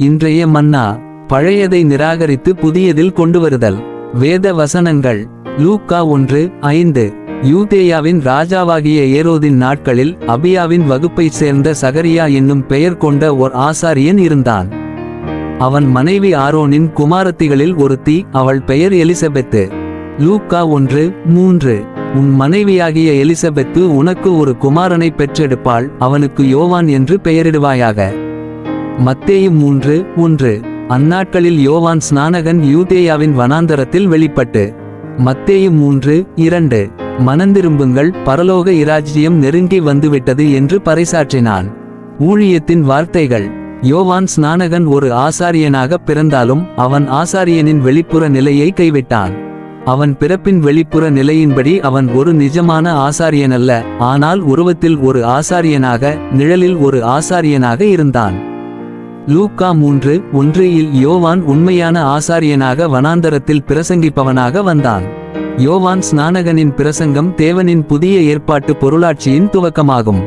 இன்றைய மன்னா பழையதை நிராகரித்து புதியதில் கொண்டு வருதல் வேத வசனங்கள் லூக்கா ஒன்று ஐந்து. யூதேயாவின் ராஜாவாகிய ஏரோதின் நாட்களில் அபியாவின் வகுப்பைச் சேர்ந்த சகரியா என்னும் பெயர் கொண்ட ஓர் ஆசாரியன் இருந்தான். அவன் மனைவி ஆரோனின் குமாரத்திகளில் ஒருத்தி அவள் பெயர் எலிசபெத்து. லூக்கா ஒன்று மூன்று. உன் மனைவியாகிய எலிசபெத்து உனக்கு ஒரு குமாரனை பெற்றெடுப்பாள் அவனுக்கு யோவான் என்று பெயரிடுவாயாக. மத்தேயு மூன்று ஒன்று. அந்நாட்களில் யோவான் ஸ்நானகன் யூதேயாவின் வனாந்தரத்தில் வெளிப்பட்டு. மத்தேயு மூன்று இரண்டு. மனந்திரும்புங்கள் பரலோக இராஜ்யம் நெருங்கி வந்துவிட்டது என்று பறைசாற்றினான். ஊழியத்தின் வார்த்தைகள். யோவான் ஸ்நானகன் ஒரு ஆசாரியனாக பிறந்தாலும் அவன் ஆசாரியனின் வெளிப்புற நிலையை கைவிட்டான். அவன் பிறப்பின் வெளிப்புற நிலையின்படி அவன் ஒரு நிஜமான ஆசாரியனல்ல ஆனால் உருவத்தில் ஒரு ஆசாரியனாக நிழலில் ஒரு ஆசாரியனாக இருந்தான். லூக்கா மூன்று ஒன்று இல் யோவான் உண்மையான ஆசாரியனாக வனாந்தரத்தில் பிரசங்கிப்பவனாக வந்தான். யோவான் ஸ்நானகனின் பிரசங்கம் தேவனின் புதிய ஏற்பாட்டு பொருளாட்சியின் துவக்கமாகும்.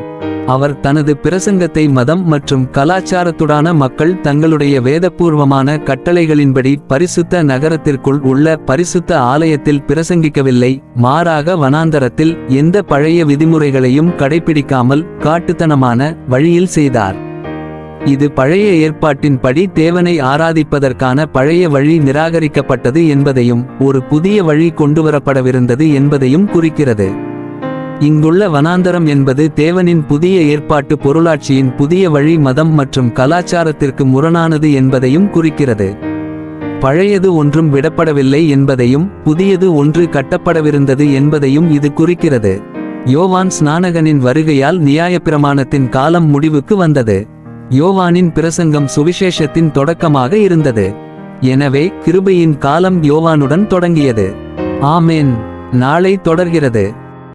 அவர் தனது பிரசங்கத்தை மதம் மற்றும் கலாச்சாரத்துடான மக்கள் தங்களுடைய வேதபூர்வமான கட்டளைகளின்படி பரிசுத்த நகரத்திற்குள் உள்ள பரிசுத்த ஆலயத்தில் பிரசங்கிக்கவில்லை மாறாக வனாந்தரத்தில் எந்த பழைய விதிமுறைகளையும் கடைபிடிக்காமல் காட்டுத்தனமான வழியில் செய்தார். இது பழைய ஏற்பாட்டின்படி தேவனை ஆராதிப்பதற்கான பழைய வழி நிராகரிக்கப்பட்டது என்பதையும் ஒரு புதிய வழி கொண்டுவரப்படவிருந்தது என்பதையும் குறிக்கிறது. இங்குள்ள வனாந்தரம் என்பது தேவனின் புதிய ஏற்பாட்டு பொருளாட்சியின் புதிய வழி மதம் மற்றும் கலாச்சாரத்திற்கு முரணானது என்பதையும் குறிக்கிறது. பழையது ஒன்றும் விடப்படவில்லை என்பதையும் புதியது ஒன்று கட்டப்படவிருந்தது என்பதையும் இது குறிக்கிறது. யோவான் ஸ்நானகனின் வருகையால் நியாயப்பிரமாணத்தின் காலம் முடிவுக்கு வந்தது. யோவானின் பிரசங்கம் சுவிசேஷத்தின் தொடக்கமாக இருந்தது. எனவே கிருபையின் காலம் யோவானுடன் தொடங்கியது. ஆமேன். நாளை தொடர்கிறது.